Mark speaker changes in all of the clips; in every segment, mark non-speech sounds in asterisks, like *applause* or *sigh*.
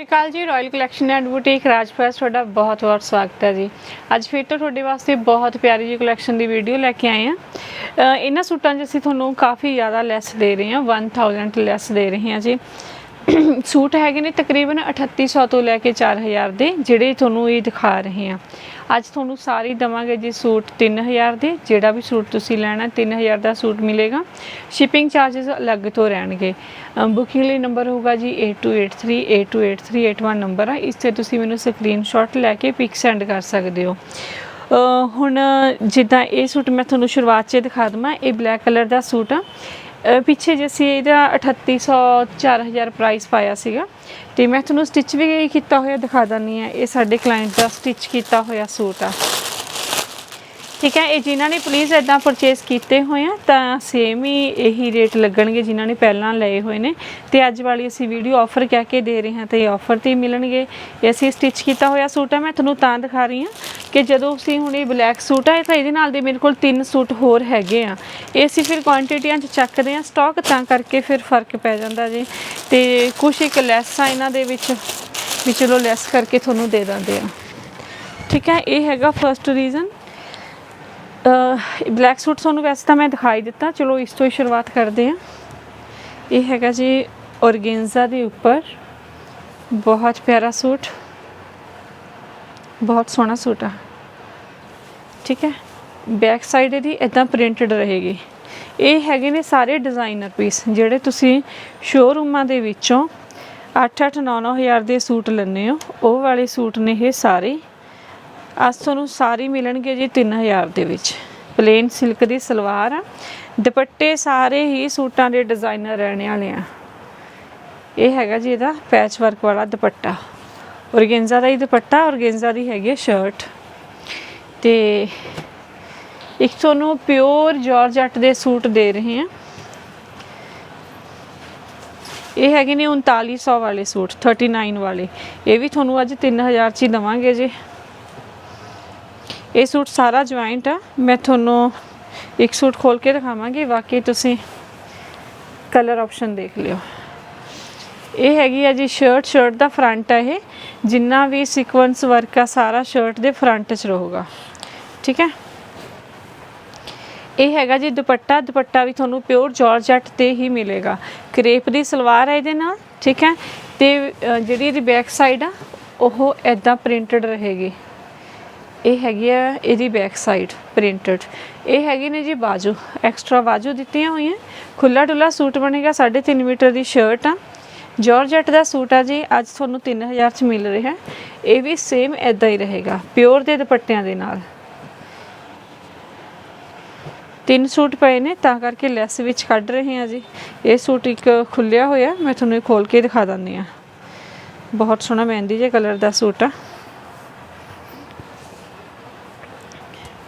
Speaker 1: ਸਤਿ ਸ਼੍ਰੀ ਅਕਾਲ ਜੀ royal collection and boutique Rajpas ਤੁਹਾਡਾ ਬਹੁਤ ਬਹੁਤ ਸਵਾਗਤ ਹੈ ਜੀ। ਅੱਜ ਫਿਰ ਤੋਂ ਤੁਹਾਡੇ ਵਾਸਤੇ ਬਹੁਤ ਪਿਆਰੀ ਜੀ ਕਲੈਕਸ਼ਨ ਦੀ ਵੀਡੀਓ ਲੈ ਕੇ ਆਏ ਹਾਂ। ਇਹਨਾਂ ਸੂਟਾਂ 'ਚ ਅਸੀਂ ਤੁਹਾਨੂੰ ਕਾਫੀ ਜ਼ਿਆਦਾ ਲੈਸ ਦੇ ਰਹੇ ਹਾਂ 1000 ਲੈਸ ਦੇ ਰਹੇ ਹਾਂ ਜੀ। ਸੂਟ ਹੈਗੇ ਨੇ ਤਕਰੀਬਨ 3800 ਤੋਂ ਲੈ ਕੇ 4000 ਦੇ, ਜਿਹੜੇ ਤੁਹਾਨੂੰ ਇਹ ਦਿਖਾ ਰਹੇ ਹਾਂ। ਅੱਜ ਤੁਹਾਨੂੰ ਸਾਰੀ ਦਵਾਂਗੇ ਜੀ ਸੂਟ 3000 ਦੇ, ਜਿਹੜਾ ਵੀ ਸੂਟ ਤੁਸੀਂ ਲੈਣਾ 3000 ਦਾ ਸੂਟ ਮਿਲੇਗਾ। ਸ਼ਿਪਿੰਗ ਚਾਰजेस ਅਲੱਗ ਤੋਂ ਰਹਿਣਗੇ। ਬੁਕਿੰਗ ਲਈ ਨੰਬਰ ਹੋਊਗਾ ਜੀ 8283 828381 ਨੰਬਰ ਆ। ਇਸ ਤੇ ਤੁਸੀਂ ਮੈਨੂੰ ਸਕਰੀਨਸ਼ਾਟ ਲੈ ਕੇ ਪਿਕ ਸੈਂਡ ਕਰ ਸਕਦੇ ਹੋ। ਹੁਣ ਜਿੱਦਾਂ ਇਹ ਸੂਟ ਮੈਂ ਤੁਹਾਨੂੰ ਸ਼ੁਰੂਆਤ 'ਚ ਦਿਖਾ ਦਵਾਂ ਇਹ ਬਲੈਕ ਕਲਰ ਦਾ ਸੂਟ ਆ। ਅ, ਪਿੱਛੇ ਜੇ ਅਸੀਂ ਇਹਦਾ 3800 4000 ਪ੍ਰਾਈਸ ਪਾਇਆ ਸੀਗਾ। ਤੇ ਮੈਂ ਤੁਹਾਨੂੰ ਸਟਿਚ ਵੀ ਕੀਤਾ ਹੋਇਆ ਦਿਖਾ ਦਿੰਨੀ ਆ ਇਹ ਸਾਡੇ ਕਲਾਇੰਟ ਦਾ ਸਟਿਚ ਕੀਤਾ ਹੋਇਆ ਸੂਟ ਆ। ਠੀਕ ਹੈ, ਇਹ ਜਿਨ੍ਹਾਂ ਨੇ ਪਲੀਜ਼ ਇਦਾਂ ਪਰਚੇਸ ਕੀਤੇ ਹੋਏ ਆ, ਤਾਂ ਸੇਮ ਹੀ ਇਹੀ ਰੇਟ ਲੱਗਣਗੇ ਜਿਨ੍ਹਾਂ ਨੇ ਪਹਿਲਾਂ ਲਏ ਹੋਏ ਨੇ। ਤੇ ਅੱਜ ਵਾਲੀ ਅਸੀਂ ਵੀਡੀਓ ਆਫਰ ਕਹਿ ਕੇ ਦੇ ਰਹੇ ਹਾਂ ਤੇ ਆਫਰ ਤੇ ਹੀ ਮਿਲਣਗੇ। ਇਹ ਅਸੀਂ ਸਟਿਚ ਕੀਤਾ ਹੋਇਆ ਸੂਟ ਆ, ਮੈਂ ਤੁਹਾਨੂੰ ਤਾਂ ਦਿਖਾ ਰਹੀ ਹਾਂ ਕਿ ਜਦੋਂ ਅਸੀਂ ਹੁਣ ਇਹ ਬਲੈਕ ਸੂਟ ਆ ਤਾਂ ਇਹਦੇ ਨਾਲ ਦੇ ਮੇਰੇ ਕੋਲ ਤਿੰਨ ਸੂਟ ਹੋਰ ਹੈਗੇ ਆ। ਇਹ ਅਸੀਂ ਫਿਰ ਕੁਆਂਟੀਟੀਆਂ 'ਚ ਚੱਕਦੇ ਆ ਸਟਾਕ ਤਾਂ ਕਰਕੇ ਫਿਰ ਫ਼ਰਕ ਪੈ ਜਾਂਦਾ ਜੀ। ਤੇ ਕੁਛ ਇੱਕ ਲੈਸ ਆ ਇਹਨਾਂ ਦੇ ਵਿੱਚ, ਵੀ ਚਲੋ ਲੈਸ ਕਰਕੇ ਤੁਹਾਨੂੰ ਦੇ ਦਿੰਦੇ ਆ। ਠੀਕ ਹੈ, ਇਹ ਹੈਗਾ ਫਰਸਟ ਰੀਜ਼ਨ ਬਲੈਕ ਸੂਟ ਤੁਹਾਨੂੰ ਵੈਸੇ ਤਾਂ ਮੈਂ ਦਿਖਾਈ ਦਿੱਤਾ। ਚਲੋ, ਇਸ ਤੋਂ ਹੀ ਸ਼ੁਰੂਆਤ ਕਰਦੇ ਹਾਂ। ਇਹ ਹੈਗਾ ਜੀ ਔਰਗੇਂਜ਼ਾ ਦੇ ਉੱਪਰ। ਬਹੁਤ ਪਿਆਰਾ ਸੂਟ। ਬਹੁਤ ਸੋਹਣਾ ਸੂਟ ਆ। ਠੀਕ ਹੈ? ਬੈਕ ਸਾਈਡ ਇਹਦੀ ਇਦਾਂ ਪ੍ਰਿੰਟਡ ਰਹੇਗੀ। ਇਹ ਹੈਗੇ ਨੇ ਸਾਰੇ ਡਿਜ਼ਾਈਨਰ ਪੀਸ ਜਿਹੜੇ ਤੁਸੀਂ ਸ਼ੋਰੂਮਾਂ ਦੇ ਵਿੱਚੋਂ 8-8 9-9000 ਦੇ ਸੂਟ ਲੈਂਦੇ ਹੋ। ਉਹ ਵਾਲੇ ਸੂਟ ਨੇ ਇਹ ਸਾਰੇ। ਅੱਜ ਤੁਹਾਨੂੰ ਸਾਰੀ ਮਿਲਣਗੇ ਜੀ 3000 ਦੇ ਵਿੱਚ। ਪਲੇਨ ਸਿਲਕ ਦੀ ਸਲਵਾਰ ਆ। ਦੁਪੱਟੇ ਸਾਰੇ ਹੀ ਸੂਟਾਂ ਦੇ ਡਿਜ਼ਾਈਨਰ ਰਹਿਣੇ ਵਾਲੇ ਆ। ਇਹ ਹੈਗਾ ਜੀ ਇਹਦਾ ਪੈਚ ਵਰਕ ਵਾਲਾ ਦੁਪੱਟਾ। ਔਰਗੇਂਜ਼ਾ ਦਾ ਹੀ ਦੁਪੱਟਾ, ਔਰਗੇਂਜ਼ਾ ਦੀ ਹੈਗੀ ਸ਼ਰਟ ਤੇ ਇੱਕ ਤੁਹਾਨੂੰ ਪਿਓਰ ਜਾਰਜਟ ਦੇ ਸੂਟ ਦੇ ਰਹੇ ਆ। ਇਹ ਹੈਗੇ ਨੇ 3900 ਵਾਲੇ ਸੂਟ 39 ਵਾਲੇ। ਇਹ ਵੀ ਤੁਹਾਨੂੰ ਅੱਜ 3000 ਚ ਹੀ ਦਵਾਂਗੇ ਜੀ। ਇਹ ਸੂਟ ਸਾਰਾ ਜੁਆਇੰਟ ਆ। ਮੈਂ ਤੁਹਾਨੂੰ ਇੱਕ ਸੂਟ ਖੋਲ ਕੇ ਦਿਖਾਵਾਂਗੀ। ਬਾਕੀ ਤੁਸੀਂ ਕਲਰ ਆਪਸ਼ਨ ਦੇਖ ਲਿਓ। ਇਹ ਹੈਗੀ ਆ ਜੀ ਸ਼ਰਟ ਸ਼ਰਟ ਦਾ ਫਰੰਟ ਆ ਇਹ। ਜਿੰਨਾ ਵੀ ਸੀਕੁਐਂਸ ਵਰਕ ਆ, ਸਾਰਾ ਸ਼ਰਟ ਦੇ ਫਰੰਟ 'ਚ ਰਹੂਗਾ। ਠੀਕ ਹੈ ਇਹ ਹੈਗਾ ਜੀ ਦੁਪੱਟਾ। ਦੁਪੱਟਾ ਵੀ ਤੁਹਾਨੂੰ ਪਿਓਰ ਜਾਰਜਟ ਤੇ ਹੀ ਮਿਲੇਗਾ। ਕਰੇਪ ਦੀ ਸਲਵਾਰ ਹੈ ਇਹਦੇ ਨਾਲ। ਠੀਕ ਹੈ ਤੇ ਜਿਹੜੀ ਇਹਦੀ ਬੈਕ ਸਾਈਡ ਆ, ਉਹ ਐਦਾਂ ਪ੍ਰਿੰਟਡ ਰਹੇਗੀ। ਇਹ ਹੈਗੀ ਆ ਇਹਦੀ ਬੈਕ ਸਾਈਡ ਪ੍ਰਿੰਟਡ ਇਹ ਹੈਗੀ ਨੇ ਜੀ ਬਾਜੂ। ਐਕਸਟਰਾ ਬਾਜੂ ਦਿੱਤੀਆਂ ਹੋਈਆਂ। ਖੁੱਲਾ ਡੁੱਲਾ ਸੂਟ ਬਣੇਗਾ 3.5 ਮੀਟਰ ਦੀ ਸ਼ਰਟ ਆ। ਜਾਰਜਟ ਦਾ ਸੂਟ ਆ ਜੀ, ਅੱਜ ਤੁਹਾਨੂੰ 3000 ਚ ਮਿਲ ਰਿਹਾ। ਇਹ ਵੀ ਸੇਮ ਐਦਾਂ ਹੀ ਰਹੇਗਾ ਪਿਓਰ ਦੇ ਦੁਪੱਟਿਆਂ ਦੇ ਨਾਲ। ਤਿੰਨ ਸੂਟ ਪਏ ਨੇ, ਤਾਂ ਕਰਕੇ ਲੈਸ ਵਿੱਚ ਕੱਢ ਰਹੇ ਹਾਂ ਜੀ। ਇਹ ਸੂਟ ਇੱਕ ਖੁੱਲਿਆ ਹੋਇਆ, ਮੈਂ ਤੁਹਾਨੂੰ ਇਹ ਖੋਲ ਕੇ ਦਿਖਾ ਦਿੰਦੀ ਆ ਬਹੁਤ ਸੋਹਣਾ ਮਹਿੰਦੀ ਜੇ ਕਲਰ ਦਾ ਸੂਟ ਆ।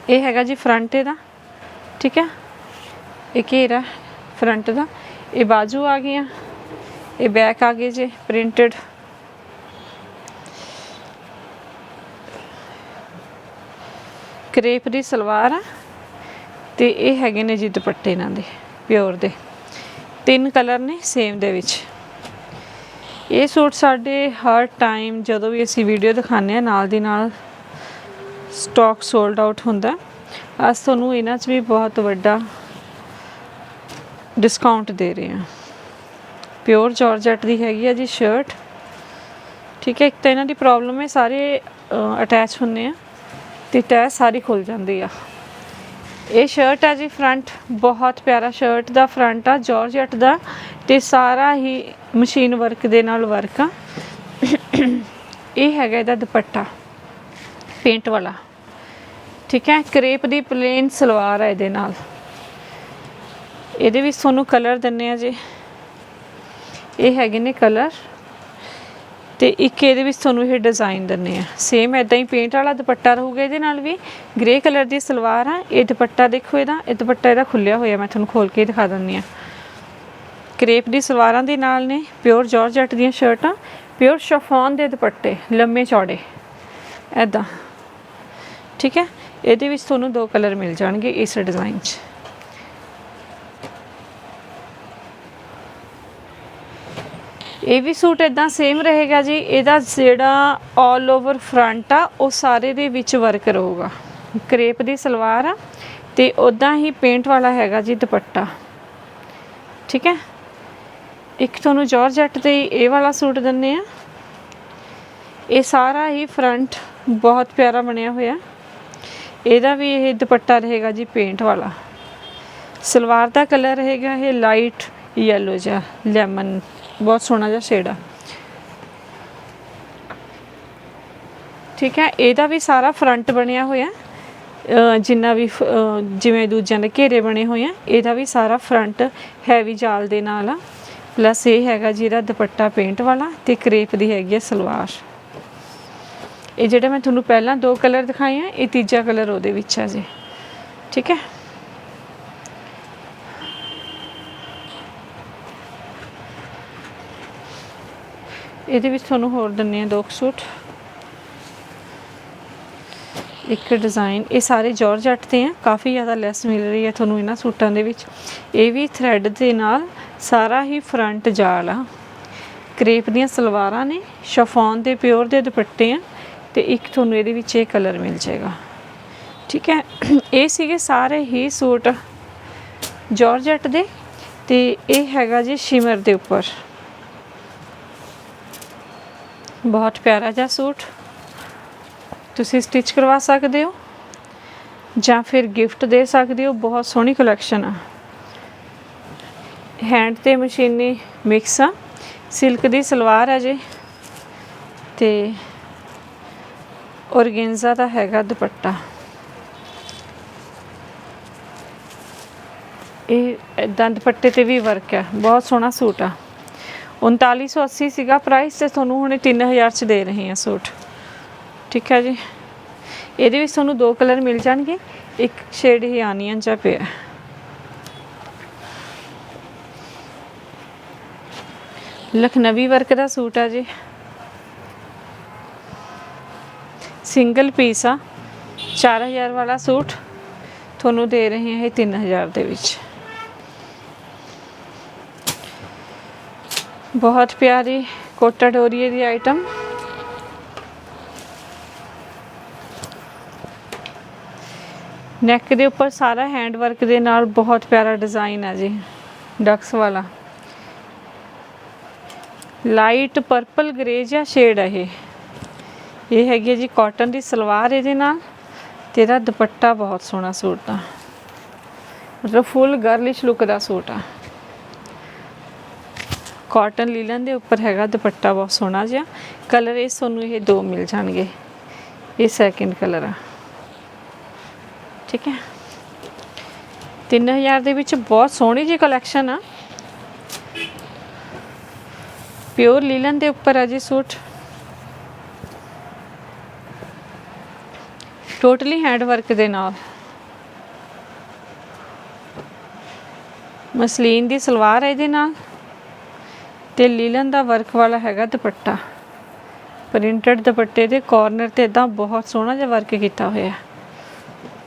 Speaker 1: ਇਹ ਹੈਗਾ ਜੀ ਫਰੰਟ ਇਹਦਾ, ਠੀਕ ਹੈ? ਇਹ ਘੇਰਾ ਫਰੰਟ ਦਾ। ਇਹ ਬਾਜੂ ਆ ਗਈਆਂ, ਇਹ ਬੈਕ ਆ ਗਏ ਜੀ ਪ੍ਰਿੰਟਡ ਕਰੇਪ ਦੀ ਸਲਵਾਰ ਆ, ਤੇ ਇਹ ਹੈਗੇ ਨੇ ਜੀ ਦੁਪੱਟੇ ਇਹਨਾਂ ਦੇ ਪਿਓਰ ਦੇ। ਤਿੰਨ ਕਲਰ ਨੇ ਸੇਮ ਦੇ ਵਿੱਚ। ਇਹ ਸੂਟ ਸਾਡੇ ਹਰ ਟਾਈਮ ਜਦੋਂ ਵੀ ਅਸੀਂ ਵੀਡੀਓ ਦਿਖਾਉਂਦੇ ਆ ਨਾਲ ਦੀ ਨਾਲ ਸਟਾਕ ਸੋਲਡ ਆਊਟ ਹੁੰਦਾ। ਅੱਜ ਤੁਹਾਨੂੰ ਇਹਨਾਂ 'ਚ ਵੀ ਬਹੁਤ ਵੱਡਾ ਡਿਸਕਾਊਂਟ ਦੇ ਰਹੇ ਹਾਂ। ਪਿਓਰ ਜਾਰਜਟ ਦੀ ਹੈਗੀ ਆ ਜੀ ਸ਼ਰਟ ਠੀਕ ਹੈ, ਇੱਕ ਤਾਂ ਇਹਨਾਂ ਦੀ ਪ੍ਰੋਬਲਮ ਹੈ, ਸਾਰੇ ਅਟੈਚ ਹੁੰਦੇ ਆ ਤੇ ਤੈ ਸਾਰੀ ਖੁੱਲ ਜਾਂਦੀ ਆ। ਇਹ ਸ਼ਰਟ ਆ ਜੀ ਫਰੰਟ ਬਹੁਤ ਪਿਆਰਾ ਸ਼ਰਟ ਦਾ ਫਰੰਟ ਆ ਜਾਰਜਟ ਦਾ ਤੇ ਸਾਰਾ ਹੀ ਮਸ਼ੀਨ ਵਰਕ ਦੇ ਨਾਲ ਵਰਕ ਆ। ਇਹ ਹੈਗਾ ਇਹਦਾ ਦੁਪੱਟਾ ਪੇਂਟ ਵਾਲਾ। ਠੀਕ ਹੈ? ਕਰੇਪ ਦੀ ਪਲੇਨ ਸਲਵਾਰ ਹੈ ਇਹਦੇ ਨਾਲ। ਇਹਦੇ ਵਿੱਚ ਤੁਹਾਨੂੰ ਕਲਰ ਦਿੰਨੇ ਆ ਜੀ। ਇਹ ਹੈਗੇ ਨੇ ਕਲਰ। ਤੇ ਇੱਕ ਇਹਦੇ ਵਿੱਚ ਤੁਹਾਨੂੰ ਇਹ ਡਿਜ਼ਾਈਨ ਦਿੰਨੇ ਆ। ਸੇਮ ਐਦਾਂ ਹੀ ਪੇਂਟ ਵਾਲਾ ਦੁਪੱਟਾ ਰਹੂਗਾ ਇਹਦੇ ਨਾਲ ਵੀ। ਗ੍ਰੇ ਕਲਰ ਦੀ ਸਲਵਾਰ ਆ। ਇਹ ਦੁਪੱਟਾ ਦੇਖੋ ਇਹਦਾ। ਇਹ ਦੁਪੱਟਾ ਇਹਦਾ ਖੁੱਲਿਆ ਹੋਇਆ। ਮੈਂ ਤੁਹਾਨੂੰ ਖੋਲ ਕੇ ਦਿਖਾ ਦਿੰਨੀ ਆ। ਕਰੇਪ ਦੀ ਸਲਵਾਰਾਂ ਦੇ ਨਾਲ ਨੇ। ਪਿਓਰ ਜਾਰਜਟ ਦੀਆਂ ਸ਼ਰਟਾਂ। ਪਿਓਰ ਸ਼ਫੋਨ ਦੇ ਦੁਪੱਟੇ। ਲੰਮੇ ਚੌੜੇ। ਐਦਾਂ ਠੀਕ ਹੈ? ਇਹਦੇ ਵਿੱਚ ਤੁਹਾਨੂੰ ਦੋ ਕਲਰ ਮਿਲ ਜਾਣਗੇ ਇਸ ਡਿਜ਼ਾਈਨ 'ਚ। ਇਹ ਵੀ ਸੂਟ ਇਦਾਂ ਸੇਮ ਰਹੇਗਾ ਜੀ। ਇਹਦਾ ਜਿਹੜਾ 올 ਓਵਰ ਫਰੰਟ ਆ, ਉਹ ਸਾਰੇ ਦੇ ਵਿੱਚ ਵਰਕ ਰਹੂਗਾ। ਕਰੇਪ ਦੀ ਸਲਵਾਰ ਆ ਤੇ ਉਦਾਂ ਹੀ ਪੇਂਟ ਵਾਲਾ ਹੈਗਾ ਜੀ ਦੁਪੱਟਾ। ਠੀਕ ਹੈ? ਇੱਕ ਤੁਹਾਨੂੰ ਜਾਰਜਟ ਤੇ ਇਹ ਵਾਲਾ ਸੂਟ ਦਿੰਨੇ ਆ। ਇਹ ਸਾਰਾ ਹੀ ਫਰੰਟ ਬਹੁਤ ਪਿਆਰਾ ਬਣਿਆ ਹੋਇਆ। ਇਹਦਾ ਵੀ ਇਹ ਦੁਪੱਟਾ ਰਹੇਗਾ ਜੀ ਪੇਂਟ ਵਾਲਾ। ਸਲਵਾਰ ਦਾ ਕਲਰ ਰਹੇਗਾ ਇਹ ਲਾਈਟ ਯੈਲੋ ਜਿਹਾ ਲੈਮਨ ਬਹੁਤ ਸੋਹਣਾ ਜਿਹਾ ਸ਼ੇਡ ਆ। ਠੀਕ ਹੈ, ਇਹਦਾ ਵੀ ਸਾਰਾ ਫਰੰਟ ਬਣਿਆ ਹੋਇਆ ਜਿੰਨਾ ਵੀ ਫ- ਜਿਵੇਂ ਦੂਜਿਆਂ ਦੇ ਘੇਰੇ ਬਣੇ ਹੋਏ ਆ, ਇਹਦਾ ਵੀ ਸਾਰਾ ਫਰੰਟ ਹੈਵੀ ਜਾਲ ਦੇ ਨਾਲ ਆ। ਪਲੱਸ ਇਹ ਹੈਗਾ ਜੀ ਇਹਦਾ ਦੁਪੱਟਾ ਪੇਂਟ ਵਾਲਾ ਤੇ ਕਰੇਪ ਦੀ ਹੈਗੀ ਆ ਸਲਵਾਰ। ਇਹ ਜਿਹੜਾ ਮੈਂ ਤੁਹਾਨੂੰ ਪਹਿਲਾਂ ਦੋ ਕਲਰ ਦਿਖਾਏ ਆ, ਇਹ ਤੀਜਾ ਕਲਰ ਉਹਦੇ ਵਿੱਚ ਆ ਜੀ। ਠੀਕ ਹੈ? ਇਹਦੇ ਵਿੱਚ ਤੁਹਾਨੂੰ ਹੋਰ ਦਿੰਨੇ ਆ ਦੋ ਕੁ ਸੂਟ। ਇੱਕ ਡਿਜ਼ਾਈਨ ਇਹ ਸਾਰੇ ਜਾਰਜਟ ਤੇ ਆ, ਕਾਫੀ ਜ਼ਿਆਦਾ ਲੈਸ ਮਿਲ ਰਹੀ ਹੈ ਤੁਹਾਨੂੰ ਇਹਨਾਂ ਸੂਟਾਂ ਦੇ ਵਿੱਚ। ਇਹ ਵੀ ਥ੍ਰੈਡ ਦੇ ਨਾਲ ਸਾਰਾ ਹੀ ਫਰੰਟ ਜਾਲ ਆ। ਕਰੇਪ ਦੀਆਂ ਸਲਵਾਰਾਂ ਨੇ ਸ਼ਫੋਨ ਦੇ ਪਿਓਰ ਦੇ ਦੁਪੱਟੇ ਆ। ਤੇ ਇੱਕ ਤੁਹਾਨੂੰ ਇਹਦੇ ਵਿੱਚ ਇਹ ਕਲਰ ਮਿਲ ਜਾਏਗਾ। ਠੀਕ ਹੈ? *clears throat* ਇਹ ਸੀਗੇ ਸਾਰੇ ਹੀ ਸੂਟ ਜਾਰਜਟ ਦੇ ਤੇ ਇਹ ਹੈਗਾ ਜੀ ਸ਼ਿਮਰ ਦੇ ਉੱਪਰ। ਬਹੁਤ ਪਿਆਰਾ ਜਿਹਾ ਸੂਟ। ਤੁਸੀਂ ਸਟਿਚ ਕਰਵਾ ਸਕਦੇ ਹੋ ਜਾਂ ਫਿਰ ਗਿਫਟ ਦੇ ਸਕਦੇ ਹੋ। ਬਹੁਤ ਸੋਹਣੀ ਕਲੈਕਸ਼ਨ ਆ। ਹੈਂਡ ਤੇ ਮਸ਼ੀਨੀ ਮਿਕਸ ਆ। ਸਿਲਕ ਦੀ ਸਲਵਾਰ ਹੈ ਜੇ। ਤੇ ਔਰਗੈਂਜ਼ਾ ਦਾ ਹੈਗਾ ਦੁਪੱਟਾ। ਇਹ ਏਦਾਂ ਦੁਪੱਟੇ ਤੇ ਵੀ ਵਰਕ ਹੈ ਬਹੁਤ ਸੋਹਣਾ ਸੂਟ ਆ। 3980 ਸੀਗਾ ਪ੍ਰਾਈਸ ਤੇ ਤੁਹਾਨੂੰ ਹੁਣੇ 3000 ਚ ਦੇ ਰਹੇ ਹਾਂ ਸੂਟ। ਠੀਕ ਹੈ ਜੀ? ਇਹਦੇ ਵਿੱਚ ਤੁਹਾਨੂੰ ਦੋ ਕਲਰ ਮਿਲ ਜਾਣਗੇ। ਇੱਕ ਸ਼ੇਡ ਹੀ ਆਨੀਅਨ ਜਾਂ ਪਿਆ। ਲਖਨਵੀ ਵਰਕ ਦਾ ਸੂਟ ਆ ਜੀ। ਸਿੰਗਲ ਪੀਸ ਆ। 4000 ਵਾਲਾ ਸੂਟ ਤੁਹਾਨੂੰ ਦੇ ਰਹੇ ਹਾਂ ਇਹ 3000 ਦੇ ਵਿੱਚ। ਬਹੁਤ ਪਿਆਰੀ ਕੋਟਾ ਡੋਰੀਏ ਦੀ ਆਈਟਮ ਨੈਕ ਦੇ ਉੱਪਰ ਸਾਰਾ ਹੈਂਡ ਵਰਕ ਦੇ ਨਾਲ ਬਹੁਤ ਪਿਆਰਾ ਡਿਜ਼ਾਈਨ ਹੈ ਜੀ ਡਕਸ ਵਾਲਾ। ਲਾਈਟ ਪਰਪਲ ਗ੍ਰੇ ਜਿਹਾ ਸ਼ੇਡ ਹੈ ਇਹ। ਇਹ ਹੈਗੀ ਹੈ ਜੀ ਕਾਟਨ ਦੀ ਸਲਵਾਰ ਇਹਦੇ ਨਾਲ ਤੇ ਇਹਦਾ ਦੁਪੱਟਾ ਬਹੁਤ ਸੋਹਣਾ ਸੂਟ ਦਾ ਮਤਲਬ ਫੁੱਲ ਗਰਲਿਸ਼ ਲੁੱਕ ਦਾ ਸੂਟ ਆ। ਕਾਟਨ ਲੀਲਨ ਦੇ ਉੱਪਰ ਹੈਗਾ ਦੁਪੱਟਾ ਬਹੁਤ ਸੋਹਣਾ ਜਿਹਾ। ਕਲਰ ਇਹ ਤੁਹਾਨੂੰ ਇਹ ਦੋ ਮਿਲ ਜਾਣਗੇ। ਇਹ ਸੈਕਿੰਡ ਕਲਰ ਆ। ਠੀਕ ਹੈ। 3000 ਦੇ ਵਿੱਚ ਬਹੁਤ ਸੋਹਣੀ ਜੀ ਕਲੈਕਸ਼ਨ ਆ। ਪਿਓਰ ਲੀਲਨ ਦੇ ਉੱਪਰ ਆ ਜੀ ਸੂਟ। ਟੋਟਲੀ ਹੈਂਡ ਵਰਕ ਦੇ ਨਾਲ ਮਸਲੀਨ ਦੀ ਸਲਵਾਰ ਹੈ ਇਹਦੇ ਨਾਲ ਤੇ ਲੀਲਨ ਦਾ ਵਰਕ ਵਾਲਾ ਹੈਗਾ ਦੁਪੱਟਾ ਪ੍ਰਿੰਟਡ ਦੁਪੱਟੇ ਦੇ ਕਾਰਨਰ ਤੇ ਇਦਾਂ ਬਹੁਤ ਸੋਹਣਾ ਜਿਹਾ ਵਰਕ ਕੀਤਾ ਹੋਇਆ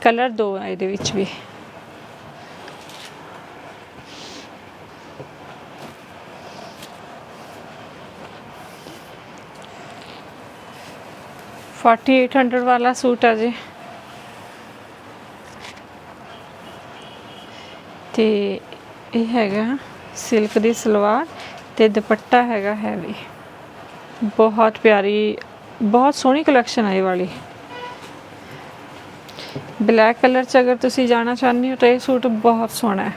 Speaker 1: ਕਲਰ ਦੋ ਆ ਇਹਦੇ ਵਿੱਚ ਵੀ फोर्टी एट हंड्रेड वाला सूट है जी ਤੇ ਇਹ ਹੈਗਾ ਸਿਲਕ ਦੀ ਸਲਵਾਰ ਤੇ ਦੁਪੱਟਾ ਹੈਗਾ ਹੈਵੀ। ਬਹੁਤ ਪਿਆਰੀ, ਬਹੁਤ ਸੋਹਣੀ ਕਲੈਕਸ਼ਨ ਹੈ ਇਹ ਵਾਲੀ। ਬਲੈਕ ਕਲਰ ਚ ਅਗਰ ਤੁਸੀਂ ਜਾਣਾ ਚਾਹੁੰਦੇ ਹੋ ਤਾਂ ਇਹ ਸੂਟ ਬਹੁਤ ਸੋਹਣਾ ਹੈ।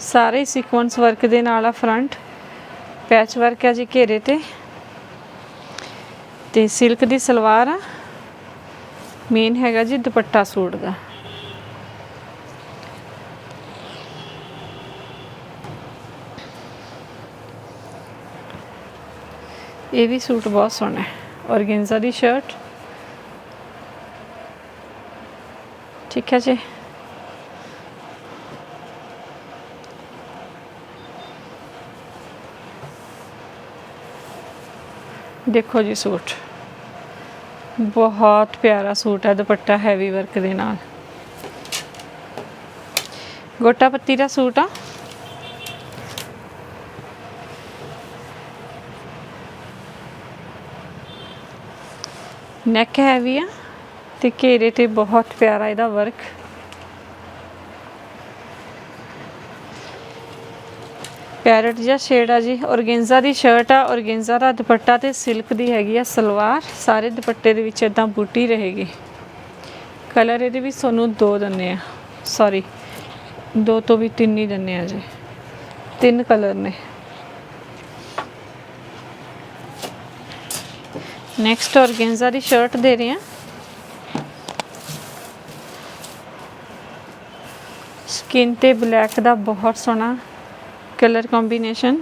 Speaker 1: ਸਾਰੇ ਸੀਕੁਐਂਸ ਵਰਕ ਦੇ ਨਾਲ ਆ ਫਰੰਟ, ਪੈਚ ਵਰਕ ਹੈ ਜੀ ਘੇਰੇ ਤੇ। ਤੇ ਸਿਲਕ ਦੀ ਸਲਵਾਰ ਆ। ਮੇਨ ਹੈਗਾ ਜੀ ਦੁਪੱਟਾ ਸੂਟ ਦਾ। ਇਹ ਵੀ ਸੂਟ ਬਹੁਤ ਸੋਹਣਾ ਹੈ। ਔਰਗੈਂਜ਼ਾ ਦੀ ਸ਼ਰਟ ਠੀਕ ਹੈ ਜੀ। ਦੇਖੋ ਜੀ ਸੂਟ। ਬਹੁਤ ਪਿਆਰਾ ਸੂਟ ਹੈ, ਦੁਪੱਟਾ ਹੈਵੀ ਵਰਕ ਦੇ ਨਾਲ। ਗੋਟਾ ਪੱਤੀ ਦਾ ਸੂਟ ਆ। ਨੈਕ ਹੈਵੀ ਆ ਤੇ ਘੇਰੇ ਤੇ ਬਹੁਤ ਪਿਆਰਾ ਇਹਦਾ ਵਰਕ ਪੈਰਟ ਜਿਹਾ ਸ਼ੇਡ ਆ ਜੀ। ਔਰਗੇਂਜ਼ਾ ਦੀ ਸ਼ਰਟ ਆ ਔਰਗੇਂਜ਼ਾ ਦਾ ਦੁਪੱਟਾ ਤੇ ਸਿਲਕ ਦੀ ਹੈਗੀ ਆ ਸਲਵਾਰ। ਸਾਰੇ ਦੁਪੱਟੇ ਦੇ ਵਿੱਚ ਇਦਾਂ ਬੂਟੀ ਰਹੇਗੀ। ਕਲਰ ਇਹਦੇ ਵੀ ਤੁਹਾਨੂੰ ਦੋ ਦੰਨੇ ਆ। ਸੌਰੀ ਦੋ ਤੋਂ ਵੀ ਤਿੰਨ ਹੀ ਦੰਨੇ ਆ ਜੀ। ਤਿੰਨ ਕਲਰ ਨੇ। ਨੈਕਸਟ ਔਰਗੇਂਜ਼ਾ ਦੀ ਸ਼ਰਟ ਦੇ ਰਹੇ ਹਾਂ। ਸਕਿਨ ਤੇ ਬਲੈਕ ਦਾ ਬਹੁਤ ਸੋਹਣਾ ਕਲਰ ਕੰਬੀਨੇਸ਼ਨ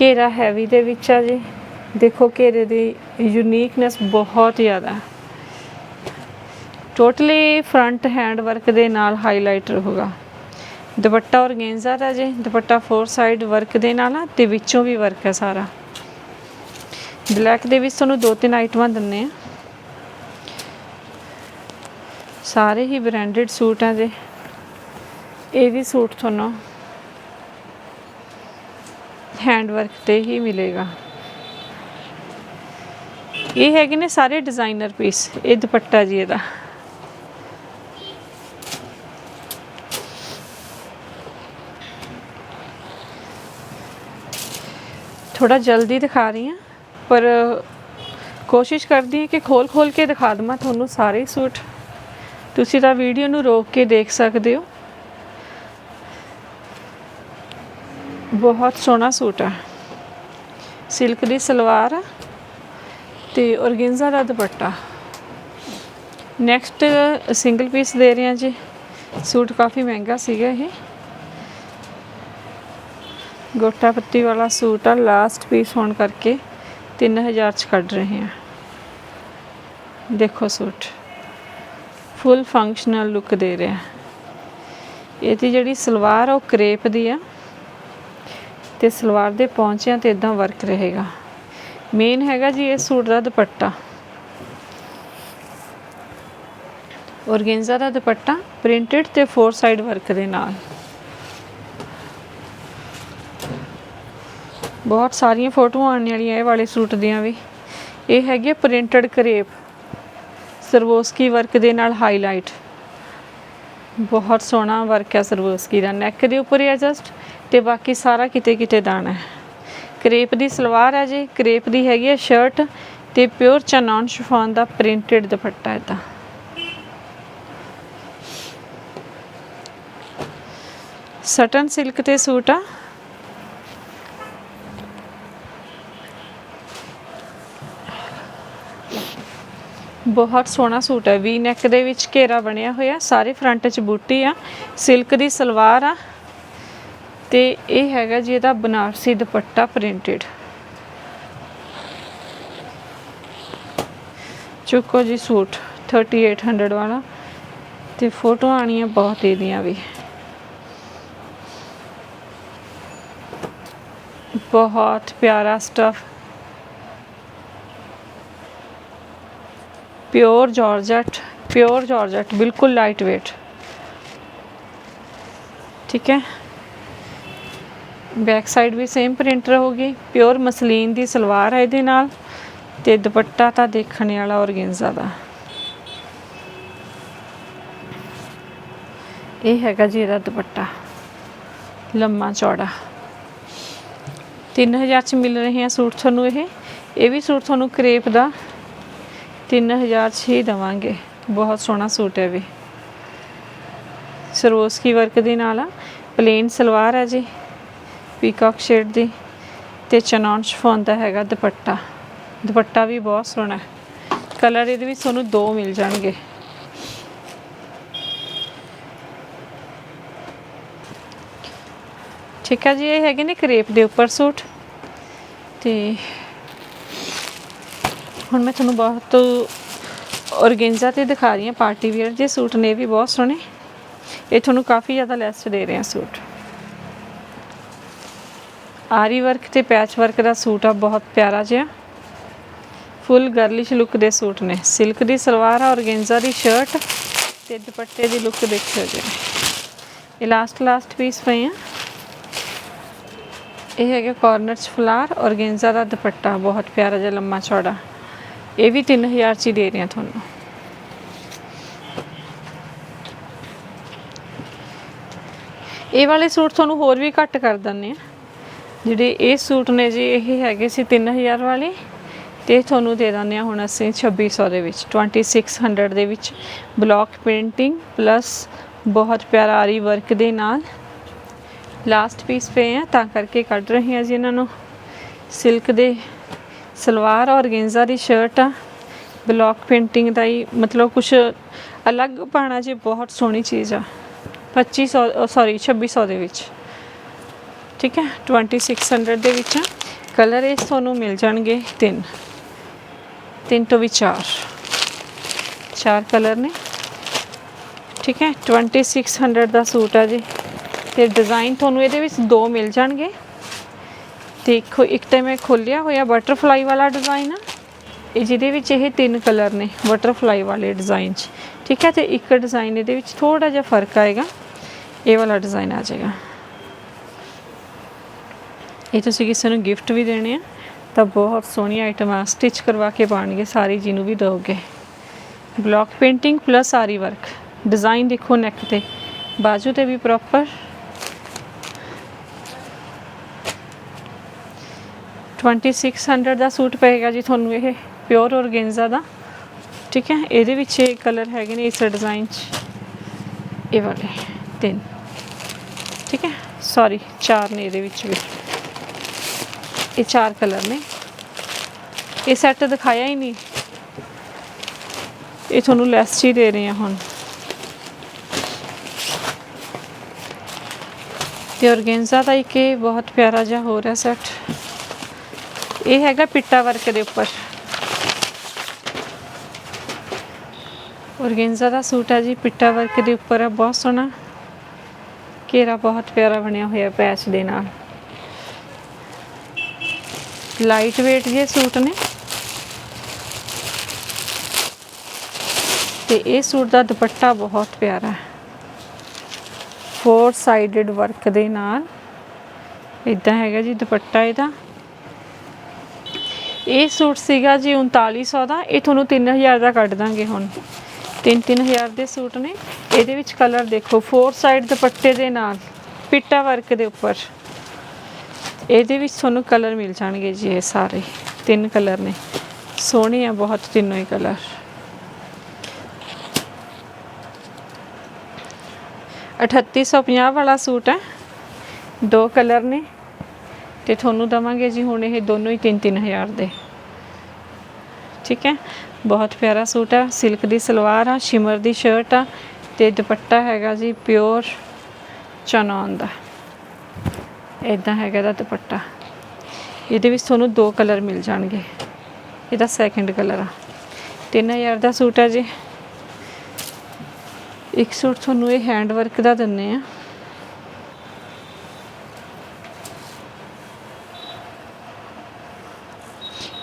Speaker 1: ਘੇਰਾ ਹੈਵੀ ਦੇ ਵਿੱਚ ਆ ਜੀ। ਦੇਖੋ ਘੇਰੇ ਦੀ ਯੂਨੀਕਨੈਸ ਬਹੁਤ ਜ਼ਿਆਦਾ। ਟੋਟਲੀ ਫਰੰਟ ਹੈਂਡ ਵਰਕ ਦੇ ਨਾਲ ਹਾਈਲਾਈਟਰ ਰਹੂਗਾ ਦੁਪੱਟਾ ਔਰਗੇਂਜ਼ਾ ਦਾ ਜੀ, ਦੁਪੱਟਾ ਫੋਰ ਸਾਈਡ ਵਰਕ ਦੇ ਨਾਲ ਆ ਤੇ ਵਿੱਚੋਂ ਵੀ ਵਰਕ ਹੈ ਸਾਰਾ। ਬਲੈਕ ਦੇ ਵਿੱਚ ਤੁਹਾਨੂੰ ਦੋ ਤਿੰਨ ਆਈਟਮਾਂ ਦਿੰਨੇ ਆ। ਸਾਰੇ ਹੀ ਬ੍ਰਾਂਡਡ ਸੂਟ ਆ ਜੇ। ਇਹ ਵੀ ਸੂਟ ਤੁਹਾਨੂੰ ਹੈਂਡ ਵਰਕ ਤੇ ਹੀ ਮਿਲੇਗਾ। ਇਹ ਹੈਗੇ ਨੇ ਸਾਰੇ ਡਿਜ਼ਾਈਨਰ ਪੀਸ, ਇਹ ਦੁਪੱਟਾ ਜੀ ਇਹਦਾ। ਥੋੜਾ ਜਲਦੀ ਦਿਖਾ ਰਹੀ ਹਾਂ। ਪਰ ਕੋਸ਼ਿਸ਼ ਕਰਦੀ ਹਾਂ ਕਿ ਖੋਲ ਖੋਲ ਕੇ ਦਿਖਾ ਦਵਾਂ ਤੁਹਾਨੂੰ ਸਾਰੇ ਸੂਟ। ਤੁਸੀਂ ਤਾਂ ਵੀਡੀਓ ਨੂੰ ਰੋਕ ਕੇ ਦੇਖ ਸਕਦੇ ਹੋ। ਬਹੁਤ ਸੋਹਣਾ ਸੂਟ ਆ। ਸਿਲਕ ਦੀ ਸਲਵਾਰ ਆ ਤੇ ਔਰਗੇਂਜ਼ਾ ਦਾ ਦੁਪੱਟਾ। ਨੈਕਸਟ ਸਿੰਗਲ ਪੀਸ ਦੇ ਰਹੇ ਹਾਂ ਜੀ। ਸੂਟ ਕਾਫੀ ਮਹਿੰਗਾ ਸੀਗਾ ਇਹ। ਗੋਟਾ ਪੱਤੀ ਵਾਲਾ ਸੂਟ ਆ ਲਾਸਟ ਪੀਸ ਹੋਣ ਕਰਕੇ। 3000 ਚ ਕੱਢ ਰਹੇ ਹਾਂ। ਦੇਖੋ ਸੂਟ। ਫੁੱਲ ਫੰਕਸ਼ਨਲ ਲੁੱਕ ਦੇ ਰਿਹਾ। ਇਹਦੀ ਜਿਹੜੀ ਸਲਵਾਰ ਉਹ ਕਰੇਪ ਦੀ ਆ ਤੇ ਸਲਵਾਰ ਦੇ ਪੌਂਚਿਆਂ ਤੇ ਇਦਾਂ ਵਰਕ ਰਹੇਗਾ। ਮੇਨ ਹੈਗਾ ਜੀ ਇਹ ਸੂਟ ਦਾ ਦੁਪੱਟਾ। ਔਰਗੇਂਜ਼ਾ ਦਾ ਦੁਪੱਟਾ ਪ੍ਰਿੰਟਡ ਤੇ ਫੋਰ ਸਾਈਡ ਵਰਕ ਦੇ ਨਾਲ। ਬਹੁਤ ਸਾਰੀਆਂ ਫੋਟੋਆਂ ਆਉਣ ਵਾਲੀਆਂ ਇਹ ਵਾਲੇ ਸੂਟ ਦੀਆਂ ਵੀ। ਇਹ ਹੈਗੇ ਪ੍ਰਿੰਟਡ ਕਰੇਪ। ਸਰਵੋਸਕੀ ਵਰਕ ਦੇ ਨਾਲ ਹਾਈਲਾਈਟ ਬਹੁਤ ਸੋਹਣਾ ਵਰਕ ਹੈ ਸਰਵੋਸਕੀ ਦਾ। ਨੈਕ ਦੇ ਉੱਪਰ ਹੈ ਜਸਟ ਤੇ ਬਾਕੀ ਸਾਰਾ ਕਿਤੇ ਕਿਤੇ ਦਾਣਾ ਹੈ। ਕਰੇਪ ਦੀ ਸਲਵਾਰ ਹੈ ਜੀ। ਕਰੇਪ ਦੀ ਹੈਗੀ ਹੈ ਸ਼ਰਟ ਤੇ ਪਿਓਰ ਚਨਾਨ ਸ਼ਿਫਾਨ ਦਾ ਪ੍ਰਿੰਟਡ ਦੁਪੱਟਾ ਹੈ ਤਾਂ ਸਟਨ ਸਿਲਕ ਤੇ ਸੂਟ ਆ। ਬਹੁਤ ਸੋਹਣਾ ਸੂਟ ਹੈ। ਵੀ ਨੈਕ ਦੇ ਵਿੱਚ ਘੇਰਾ ਬਣਿਆ ਹੋਇਆ, ਸਾਰੇ ਫਰੰਟ 'ਚ ਬੂਟੀ ਆ ਸਿਲਕ ਦੀ ਸਲਵਾਰ ਆ। ਤੇ ਇਹ ਹੈਗਾ ਜੀ ਇਹਦਾ ਬਨਾਰਸੀ ਦੁਪੱਟਾ ਪ੍ਰਿੰਟਡ ਚੁੱਕੋ ਜੀ ਸੂਟ 3800 ਵਾਲਾ। ਤੇ ਫੋਟੋ ਆਣੀਆਂ ਬਹੁਤ ਇਹਦੀਆਂ ਵੀ। ਬਹੁਤ ਪਿਆਰਾ stuff pure georgette pure georgette ਬਿਲਕੁਲ ਲਾਈਟ weight ਠੀਕ ਹੈ ਬੈਕ ਸਾਈਡ ਵੀ ਸੇਮ ਪ੍ਰਿੰਟ ਰਹੂਗੀ ਪਿਓਰ ਮਸਲੀਨ ਦੀ ਸਲਵਾਰ ਹੈ ਇਹਦੇ ਨਾਲ ਤੇ ਦੁਪੱਟਾ ਤਾਂ ਦੇਖਣ ਵਾਲਾ ਔਰਗੇਂਜ਼ਾ ਦਾ ਇਹ ਹੈਗਾ ਜੀ ਇਹਦਾ ਦੁਪੱਟਾ ਲੰਮਾ ਚੌੜਾ 3000 ਚ ਮਿਲ ਰਹੇ ਆ ਸੂਟ ਤੁਹਾਨੂੰ ਇਹ ਇਹ ਵੀ ਸੂਟ ਤੁਹਾਨੂੰ ਕਰੇਪ ਦਾ 3000 ਚ ਹੀ ਦਵਾਂਗੇ। ਬਹੁਤ ਸੋਹਣਾ ਸੂਟ ਹੈ ਵੀ। ਸਰੋਸਕੀ ਵਰਕ ਦੇ ਨਾਲ ਆ। ਪਲੇਨ ਸਲਵਾਰ ਹੈ ਜੀ, ਪੀਕਾਕ ਸ਼ੇਡ ਦੀ ਤੇ ਚਨਾਨ ਸ਼ਫੋਨ ਦਾ ਹੈਗਾ ਦੁਪੱਟਾ। ਦੁਪੱਟਾ ਵੀ ਬਹੁਤ ਸੋਹਣਾ ਹੈ। ਕਲਰ ਇਹਦੇ ਵਿੱਚ ਤੁਹਾਨੂੰ ਦੋ ਮਿਲ ਜਾਣਗੇ। ਠੀਕ ਹੈ ਜੀ, ਇਹ ਹੈਗੇ ਨੇ ਕਰੇਪ ਦੇ ਉੱਪਰ ਸੂਟ। ਤੇ ਹੁਣ ਮੈਂ ਤੁਹਾਨੂੰ ਬਹੁਤ ਔਰਗੇਂਜ਼ਾ ਤੇ ਦਿਖਾ ਰਹੀ ਹਾਂ, ਪਾਰਟੀ ਵੇਅਰ ਦੇ ਸੂਟ ਨੇ ਇਹ ਵੀ ਬਹੁਤ ਸੋਹਣੇ। ਇਹ ਤੁਹਾਨੂੰ ਕਾਫੀ ਜ਼ਿਆਦਾ ਲੈਸ ਦੇ ਰਹੇ ਹਾਂ ਸੂਟ। ਆਰੀ ਵਰਕ ਤੇ ਪੈਚ ਵਰਕ ਦਾ ਸੂਟ ਆ, ਬਹੁਤ ਪਿਆਰਾ ਜਿਹਾ। ਫੁੱਲ ਗਰਲਿਸ਼ ਲੁੱਕ ਦੇ ਸੂਟ ਨੇ। ਸਿਲਕ ਦੀ ਸਲਵਾਰ ਆ, ਔਰਗੇਂਜ਼ਾ ਦੀ ਸ਼ਰਟ ਤੇ ਦੁਪੱਟੇ ਦੀ ਲੁੱਕ ਦੇਖਿਓ ਜੀ। ਇਹ ਲਾਸਟ ਲਾਸਟ ਪੀਸ ਪਏ ਆ। ਇਹ ਹੈਗਾ ਕਾਰਨਰ ਚ ਫਲਾਰ ਔਰਗੇਂਜ਼ਾ ਦਾ ਦੁਪੱਟਾ, ਬਹੁਤ ਪਿਆਰਾ ਜਿਹਾ ਲੰਮਾ ਚੌੜਾ। ਇਹ ਵੀ 3000 ਚ ਹੀ ਦੇ ਰਹੇ ਆ ਤੁਹਾਨੂੰ। ਇਹ ਵਾਲੇ ਸੂਟ ਤੁਹਾਨੂੰ ਹੋਰ ਵੀ ਘੱਟ ਕਰ ਦਿੰਨੇ ਆ ਜਿਹੜੇ ਇਹ ਸੂਟ ਨੇ ਜੀ, ਇਹ ਹੈਗੇ ਸੀ 3000 ਵਾਲੇ ਤੇ ਇਹ ਤੁਹਾਨੂੰ ਦੇ ਦਿੰਦੇ ਆ ਹੁਣ ਅਸੀਂ 2600 ਦੇ ਵਿੱਚ 2600 ਦੇ ਵਿੱਚ। ਬਲੌਕ ਪੇਂਟਿੰਗ ਪਲੱਸ ਬਹੁਤ ਪਿਆਰਾ ਆਰੀ ਵਰਕ ਦੇ ਨਾਲ ਲਾਸਟ ਪੀਸ ਪਏ ਆ, ਤਾਂ ਕਰਕੇ ਕੱਢ ਰਹੇ ਹਾਂ ਜੀ ਇਹਨਾਂ ਨੂੰ। ਸਿਲਕ ਦੇ ਸਲਵਾਰ ਔਰ ਗੇਂਜ਼ਾ ਦੀ ਸ਼ਰਟ ਆ। ਬਲੌਕ ਪੇਂਟਿੰਗ ਦਾ ਹੀ ਮਤਲਬ ਕੁਝ ਅਲੱਗ ਪਾਣਾ ਜੀ ਬਹੁਤ ਸੋਹਣੀ ਚੀਜ਼ ਆ। 2500 ਸੌਰੀ 2600 ਦੇ ਵਿੱਚ। ਠੀਕ ਹੈ? 2600 ਦੇ ਵਿੱਚ ਕਲਰ ਇਸ ਤੁਹਾਨੂੰ ਮਿਲ ਜਾਣਗੇ ਤਿੰਨ। ਤਿੰਨ ਤੋਂ ਵੀ ਚਾਰ। ਚਾਰ ਕਲਰ ਨੇ। ਠੀਕ ਹੈ? 2600 ਦਾ ਸੂਟ ਆ ਜੀ। ਤੇ ਡਿਜ਼ਾਈਨ ਤੁਹਾਨੂੰ ਇਹਦੇ ਵਿੱਚ ਦੋ ਮਿਲ ਜਾਣਗੇ। ਦੇਖੋ, ਇੱਕ ਤਾਂ ਮੈਂ ਖੋਲਿਆ ਹੋਇਆ ਬਟਰਫਲਾਈ ਵਾਲਾ ਡਿਜ਼ਾਈਨ ਆ। ਇਹ ਜਿਹਦੇ ਵਿੱਚ ਇਹ ਤਿੰਨ ਕਲਰ ਨੇ ਬਟਰਫਲਾਈ ਵਾਲੇ ਡਿਜ਼ਾਈਨ 'ਚ। ਠੀਕ ਹੈ, ਤੇ ਇੱਕ ਡਿਜ਼ਾਈਨ ਇਹਦੇ ਵਿੱਚ ਥੋੜਾ ਜਿਹਾ ਫ਼ਰਕ ਆਏਗਾ। ਇਹ ਵਾਲਾ ਡਿਜ਼ਾਈਨ ਆ ਜਾਏਗਾ। ਇਹ ਤੁਸੀਂ ਕਿਸੇ ਨੂੰ ਗਿਫਟ ਵੀ ਦੇਣੇ ਆ। ਤਾਂ ਬਹੁਤ ਸੋਹਣੀ ਆਈਟਮ ਆ। ਸਟਿਚ ਕਰਵਾ ਕੇ ਪਾਣਗੇ ਸਾਰੀ ਜਿਹਨੂੰ ਵੀ ਦੋਗੇ ਬਲੌਕ ਪੇਂਟਿੰਗ ਪਲੱਸ ਆਰੀ ਵਰਕ ਡਿਜ਼ਾਈਨ ਦੇਖੋ ਨੈਕ ਤੇ। ਬਾਜੂ ਤੇ ਵੀ ਪ੍ਰੋਪਰ 2600 ਦਾ ਸੂਟ ਪਏਗਾ ਜੀ ਤੁਹਾਨੂੰ ਇਹ ਪਿਓਰ ਔਰਗੈਂਜ਼ਾ ਦਾ। ਠੀਕ ਹੈ? ਇਹਦੇ ਵਿੱਚ ਇਹ ਕਲਰ ਹੈਗੇ ਨੇ ਇਸ ਡਿਜ਼ਾਈਨ 'ਚ। ਇਹ ਵਾਲੇ ਤਿੰਨ। ਠੀਕ ਹੈ? ਸੌਰੀ ਚਾਰ ਨੇ ਇਹਦੇ ਵਿੱਚ ਵੀ। ਇਹ ਚਾਰ ਕਲਰ ਨੇ। ਇਹ ਸੈੱਟ ਦਿਖਾਇਆ ਹੀ ਨਹੀਂ। ਇਹ ਤੁਹਾਨੂੰ ਲੈਸ ਹੀ ਦੇ ਰਹੇ ਹਾਂ ਹੁਣ। ਤੇ ਔਰਗੈਂਜ਼ਾ ਦਾ ਇੱਕ ਇਹ ਬਹੁਤ ਪਿਆਰਾ ਜਿਹਾ ਹੋ ਰਿਹਾ ਸੈੱਟ ਇਹ ਹੈਗਾ ਪਿੱਟਾ ਵਰਕ ਦੇ ਉੱਪਰ। ਔਰਗੈਂਜ਼ਾ ਦਾ ਸੂਟ ਹੈ ਜੀ, ਪਿੱਟਾ ਵਰਕ ਦੇ ਉੱਪਰ ਹੈ ਬਹੁਤ ਸੋਹਣਾ। ਘੇਰਾ ਬਹੁਤ ਪਿਆਰਾ ਬਣਿਆ ਹੋਇਆ ਪੈਚ ਦੇ ਨਾਲ। ਲਾਈਟ weight ਜੇ ਸੂਟ ਨੇ। ਤੇ ਇਹ ਸੂਟ ਦਾ ਦੁਪੱਟਾ ਬਹੁਤ ਪਿਆਰਾ। ਹੈ ਫੋਰ ਸਾਈਡਡ ਵਰਕ ਦੇ ਨਾਲ। ਇਦਾਂ ਹੈਗਾ ਜੀ ਦੁਪੱਟਾ ਇਹਦਾ। ਇਹ ਸੂਟ ਸੀਗਾ ਜੀ 3900 ਦਾ, ਇਹ ਤੁਹਾਨੂੰ 3000 ਦਾ ਕੱਢ ਦਾਂਗੇ ਹੁਣ। 3-3000 ਦੇ ਸੂਟ ਨੇ। ਇਹਦੇ ਵਿੱਚ ਕਲਰ ਦੇਖੋ ਫੋਰ ਸਾਈਡ ਦੁਪੱਟੇ ਦੇ ਨਾਲ, ਪਿੱਟਾ ਵਰਕ ਦੇ ਉੱਪਰ। ਇਹਦੇ ਵਿੱਚ ਤੁਹਾਨੂੰ ਕਲਰ ਮਿਲ ਜਾਣਗੇ ਜੀ ਇਹ ਸਾਰੇ। ਤਿੰਨ ਕਲਰ ਨੇ। ਸੋਹਣੇ ਆ ਬਹੁਤ ਤਿੰਨੋਂ ਹੀ ਕਲਰ ਅਠੱਤੀ ਸੌ ਪੰਜਾਹ ਵਾਲਾ ਸੂਟ ਹੈ। ਦੋ ਕਲਰ ਨੇ। ਤੇ ਤੁਹਾਨੂੰ ਦਵਾਂਗੇ ਜੀ ਹੁਣ ਇਹ ਦੋਨੋਂ ਹੀ 3-3000 ਦੇ। ਠੀਕ ਹੈ? ਬਹੁਤ ਪਿਆਰਾ ਸੂਟ ਆ। ਸਿਲਕ ਦੀ ਸਲਵਾਰ ਆ, ਸ਼ਿਮਰ ਦੀ ਸ਼ਰਟ ਆ ਤੇ ਦੁਪੱਟਾ ਹੈਗਾ ਜੀ ਪਿਓਰ ਚਨੌਨ ਦਾ। ਇਦਾਂ ਹੈਗਾ ਦਾ ਦੁਪੱਟਾ। ਇਹਦੇ ਵਿੱਚ ਤੁਹਾਨੂੰ ਦੋ ਕਲਰ ਮਿਲ ਜਾਣਗੇ। ਇਹਦਾ ਸੈਕੰਡ ਕਲਰ ਆ। 3000 ਦਾ ਸੂਟ ਆ ਜੀ। ਇੱਕ ਸੂਟ ਤੁਹਾਨੂੰ ਇਹ ਹੈਂਡ ਵਰਕ ਦਾ ਦਿੰਨੇ ਆ।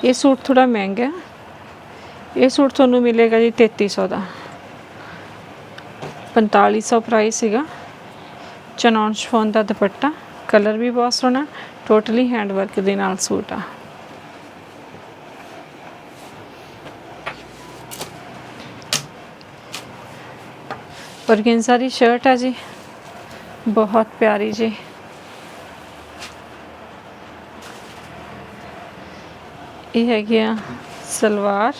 Speaker 1: ਇਹ ਸੂਟ ਥੋੜਾ ਮਹਿੰਗਾ ਹੈ। ਇਹ ਸੂਟ ਤੁਹਾਨੂੰ ਮਿਲੇਗਾ ਜੀ 3300 ਦਾ। 4500 ਪ੍ਰਾਈਸ ਸੀਗਾ। ਚਨੌਨ ਸ਼ਫੋਨ ਦਾ ਦੁਪੱਟਾ। ਕਲਰ ਵੀ ਬਹੁਤ ਸੋਹਣਾ ਟੋਟਲੀ ਹੈਂਡ ਵਰਕ ਦੇ ਨਾਲ ਸੂਟ ਆ। ਔਰਗੈਂਜ਼ਾ ਦੀ ਸ਼ਰਟ ਆ ਜੀ। ਬਹੁਤ ਪਿਆਰੀ ਜੀ। ਇਹ ਹੈਗੀ ਆ ਸਲਵਾਰ,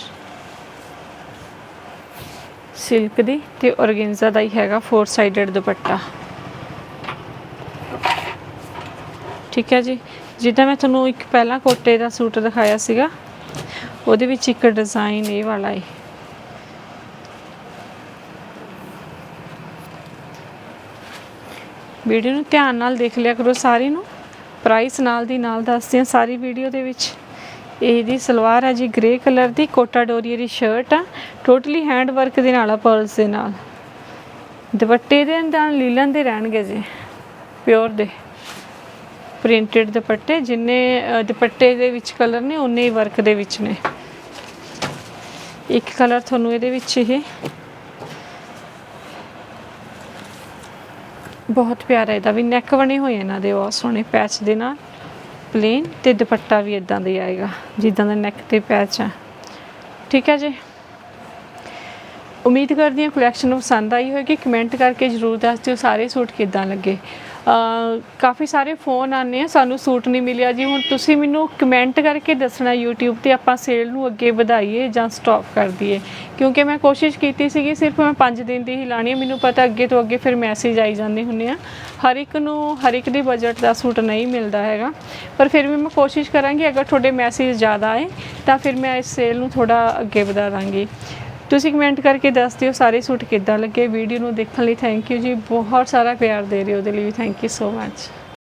Speaker 1: ਸਿਲਕ ਦੀ ਤੇ ਔਰਗੈਂਜ਼ਾ ਦਾ ਹੀ ਹੈਗਾ ਫੋਰ ਸਾਈਡਡ ਦੁਪੱਟਾ। ਠੀਕ ਹੈ ਜੀ, ਜਿੱਦਾਂ ਮੈਂ ਤੁਹਾਨੂੰ ਇੱਕ ਪਹਿਲਾਂ ਕੋਟੇ ਦਾ ਸੂਟ ਦਿਖਾਇਆ ਸੀਗਾ, ਉਹਦੇ ਵਿੱਚ ਇੱਕ ਡਿਜ਼ਾਈਨ ਇਹ ਵਾਲਾ ਹੈ ਵੀਡੀਓ ਨੂੰ ਧਿਆਨ ਨਾਲ ਦੇਖ ਲਿਆ ਕਰੋ ਸਾਰੀ ਨੂੰ ਪ੍ਰਾਈਸ ਨਾਲ ਦੀ ਨਾਲ ਦੱਸਦੇ ਆ ਸਾਰੀ ਵੀਡੀਓ ਦੇ ਵਿੱਚ। ਇਹਦੀ ਸਲਵਾਰ ਹੈ ਜੀ ਗ੍ਰੇ ਕਲਰ ਦੀ, ਕੋਟਾ ਡੋਰੀਏ ਦੀ ਸ਼ਰਟ ਆ। ਟੋਟਲੀ ਹੈਂਡ ਵਰਕ ਦੇ ਨਾਲ ਆ ਪਰਲਸ ਦੇ ਨਾਲ। ਦੁਪੱਟੇ ਦੇ ਨਾਲ ਲੀਲਨ ਦੇ ਰਹਿਣਗੇ ਜੀ ਪਿਓਰ ਦੇ। ਪ੍ਰਿੰਟਡ ਦੁਪੱਟੇ, ਜਿੰਨੇ ਦੁਪੱਟੇ ਦੇ ਵਿੱਚ ਕਲਰ ਨੇ ਉਨੇ ਹੀ ਵਰਕ ਦੇ ਵਿੱਚ ਨੇ। ਇੱਕ ਕਲਰ ਤੁਹਾਨੂੰ ਇਹਦੇ ਵਿੱਚ ਇਹ। ਬਹੁਤ ਪਿਆਰਾ ਇਹਦਾ ਵੀ ਨੈਕ ਬਣੇ ਹੋਏ ਇਹਨਾਂ ਦੇ, ਬਹੁਤ ਸੋਹਣੇ ਪੈਚ ਦੇ ਨਾਲ। ਪਲੇਨ ਤੇ ਦੁਪੱਟਾ ਵੀ ਇਦਾਂ ਦਾ ਹੀ ਆਏਗਾ, ਜਿੱਦਾਂ ਦਾ ਨੈਕ ਤੇ ਪੈਚ ਹੈ ਠੀਕ ਹੈ ਜੀ? ਉਮੀਦ ਕਰਦੀ ਹਾਂ ਕਲੈਕਸ਼ਨ ਪਸੰਦ ਆਈ ਹੋਵੇਗੀ ਕਮੈਂਟ ਕਰਕੇ ਜਰੂਰ ਦੱਸ ਦਿਓ ਸਾਰੇ ਸੂਟ ਕਿੱਦਾਂ ਲੱਗੇ। ਕਾਫੀ ਸਾਰੇ ਫੋਨ ਆਨੇ ਆ, ਸਾਨੂੰ ਸੂਟ ਨਹੀਂ ਮਿਲਿਆ ਜੀ। ਹੁਣ ਤੁਸੀਂ ਮੈਨੂੰ ਕਮੈਂਟ ਕਰਕੇ ਦੱਸਣਾ YouTube ਤੇ ਆਪਾਂ ਸੇਲ ਨੂੰ ਅੱਗੇ ਵਧਾਈਏ ਜਾਂ ਸਟਾਪ ਕਰ ਦਈਏ। ਕਿਉਂਕਿ ਮੈਂ ਕੋਸ਼ਿਸ਼ ਕੀਤੀ ਸੀਗੀ, ਸਿਰਫ ਮੈਂ 5 ਦਿਨ ਦੀ ਹੀ ਲਾਣੀ ਹੈ ਮੈਨੂੰ ਪਤਾ ਅੱਗੇ ਤੋਂ ਅੱਗੇ ਫਿਰ ਮੈਸੇਜ ਆਈ ਜਾਂਦੇ ਹੁੰਦੇ ਆ। ਹਰ ਇੱਕ ਨੂੰ, ਹਰ ਇੱਕ ਦੀ ਬਜਟ ਦਾ ਸੂਟ ਨਹੀਂ ਮਿਲਦਾ ਹੈਗਾ। ਪਰ ਫਿਰ ਵੀ ਮੈਂ ਕੋਸ਼ਿਸ਼ ਕਰਾਂਗੀ, ਅਗਰ ਤੁਹਾਡੇ ਮੈਸੇਜ ਜ਼ਿਆਦਾ ਆਏ, ਤਾਂ ਫਿਰ ਮੈਂ ਇਸ ਸੇਲ ਨੂੰ ਥੋੜਾ ਅੱਗੇ ਵਧਾ ਦਾਂਗੀ। ਤੁਸੀਂ ਕਮੈਂਟ ਕਰਕੇ ਦੱਸ ਦਿਓ, ਸਾਰੇ ਸੂਟ ਕਿੱਦਾਂ ਲੱਗੇ। ਵੀਡੀਓ ਨੂੰ ਦੇਖਣ ਲਈ ਥੈਂਕ ਯੂ ਜੀ। ਬਹੁਤ ਸਾਰਾ ਪਿਆਰ ਦੇ ਰਹੇ ਹੋ ਉਹਦੇ ਲਈ ਵੀ। Thank you so much